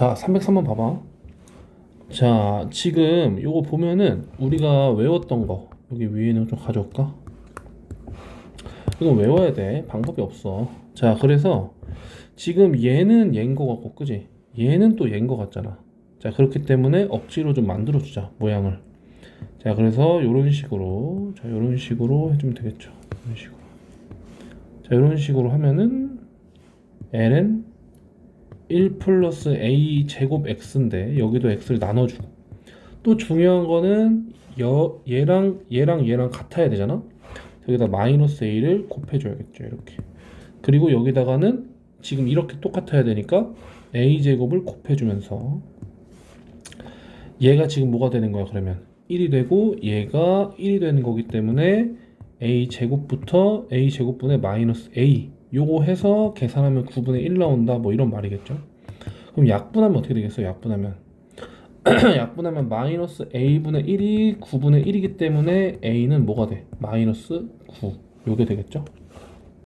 자, 303번 봐봐. 자, 지금 요거 보면은 우리가 외웠던 거 여기 위에는 좀 가져올까? 이거 외워야 돼. 방법이 없어. 자, 그래서 지금 얘는 얘인 거 같고, 그지? 얘는 또 얘인 거 같잖아. 자, 그렇기 때문에 억지로 좀 만들어 주자, 모양을. 자, 그래서 요런 식으로, 자, 요런 식으로 해주면 되겠죠. 이런 식으로. 자, 요런 식으로 하면은 ln 1 플러스 a 제곱 x인데 여기도 x를 나눠주고. 또 중요한 거는 여, 얘랑 얘랑 얘랑 같아야 되잖아? 여기다 마이너스 a를 곱해줘야겠죠 이렇게. 그리고 여기다가는 지금 이렇게 똑같아야 되니까 a 제곱을 곱해주면서 얘가 지금 뭐가 되는 거야 그러면? 1이 되고 얘가 1이 되는 거기 때문에 a 제곱부터 a 제곱분의 마이너스 a 요거 해서 계산하면 9분의 1 나온다 뭐 이런 말이겠죠? 그럼 약분하면 어떻게 되겠어요? 약분하면? 약분하면 마이너스 a분의 1이 9분의 1이기 때문에 a는 뭐가 돼? 마이너스 9 요게 되겠죠